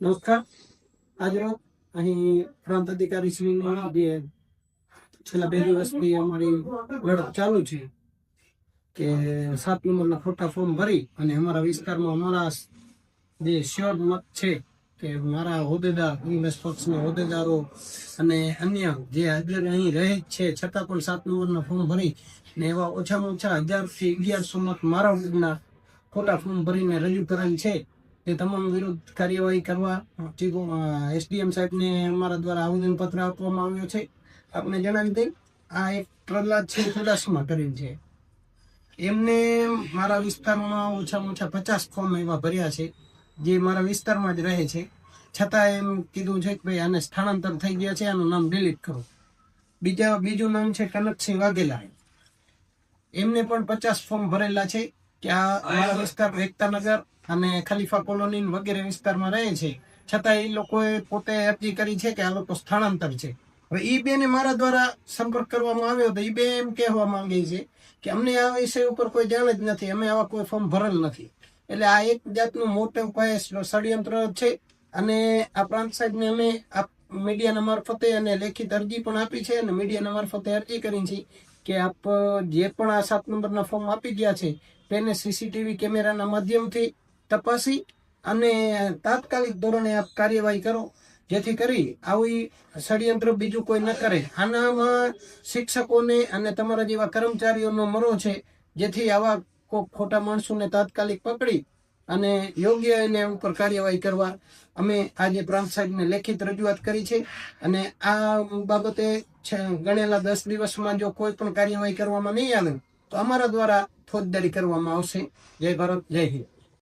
નમસ્કાર આજરોજ અહીં પ્રાંત અધિકારી શ્રીની જે છેલ્લા બે દિવસથી અમારી લડત ચાલુ છે કે સાત નંબરના ખોટા ફોર્મ ભરી અને અમારા વિસ્તારમાં અમારા જે શ્યોર મત છે કે મારા હોદ્દેદાર કોંગ્રેસ પક્ષના હોદ્દેદારો અને અન્ય જે હાજર અહીં રહે છે, છતાં પણ સાત નંબરના ફોર્મ ભરી ને એવા ઓછામાં ઓછા હજારથી અગિયારસો મત મારા ખોટા ફોર્મ ભરીને રજૂ કરેલ છે. તે તમામ વિરુદ્ધ કાર્યવાહી કરવા એસડીએમ સાહેબને અમારા દ્વારા આવેદનપત્ર આપવામાં આવ્યો છે. આપને જણાવી દઈ, આ એક પ્રહલાદ છે ચુડાસમા કરેલ છે. એમને મારા વિસ્તારમાં ઓછામાં ઓછા પચાસ ફોર્મ એવા ભર્યા છે, જે મારા વિસ્તારમાં જ રહે છે. છતાં એમ કીધું છે કે ભાઈ આને સ્થળાંતર થઈ ગયા છે, આનું નામ ડિલીટ કરો. બીજા, બીજું નામ છે કનકસિંહ વાઘેલા એમને પણ પચાસ ફોર્મ ભરેલા છે. કે આ અમારા વિસ્તાર એકતાનગર અને ખલીફા કોલોની વગેરે વિસ્તારમાં રહે છે. છતાં એ લોકોએ પોતે અરજી કરી છે કે આ લોકો સ્થળાંતર છે. હવે ઈ બેને મારા દ્વારા સંપર્ક કરવામાં આવ્યો તો ઈ બે એમ કહેવા માંગે છે કે અમને આ વિષય ઉપર કોઈ જાણ જ નથી અમે આવા કોઈ ફોર્મ ભરેલ નથી. એટલે આ એક જાતનું મોટું પાયે ષડયંત્ર છે અને આ પ્રાંત સાહેબને અમે મીડિયાના મારફતે અને લેખિત અરજી પણ આપી છે અને મીડિયાના મારફતે અરજી કરી છે. કે આપ જે પણ આ સાત નંબરના ફોર્મ આપી ગયા છે, તેને સીસીટીવી કેમેરાના માધ્યમથી તપાસી અને તાત્કાલિક ધોરણે આપ કાર્યવાહી કરો, જેથી કરી આવી ષડયંત્ર બીજું કોઈ ન કરે. આનામાં શિક્ષકોને અને તમારા જેવા કર્મચારીઓનો મરો છે, જેથી આવા ખોટા માણસોને તાત્કાલિક પકડી અને યોગ્ય એને ઉપર કાર્યવાહી કરવા અમે આજે પ્રાંત સાહેબને લેખિત રજૂઆત કરી છે. અને આ બાબતે ગણેલા દસ દિવસમાં જો કોઈ પણ કાર્યવાહી કરવામાં નહીં આવે, તો અમારા દ્વારા ફોજદારી કરવામાં આવશે. જય ભારત, જય હિન્દ.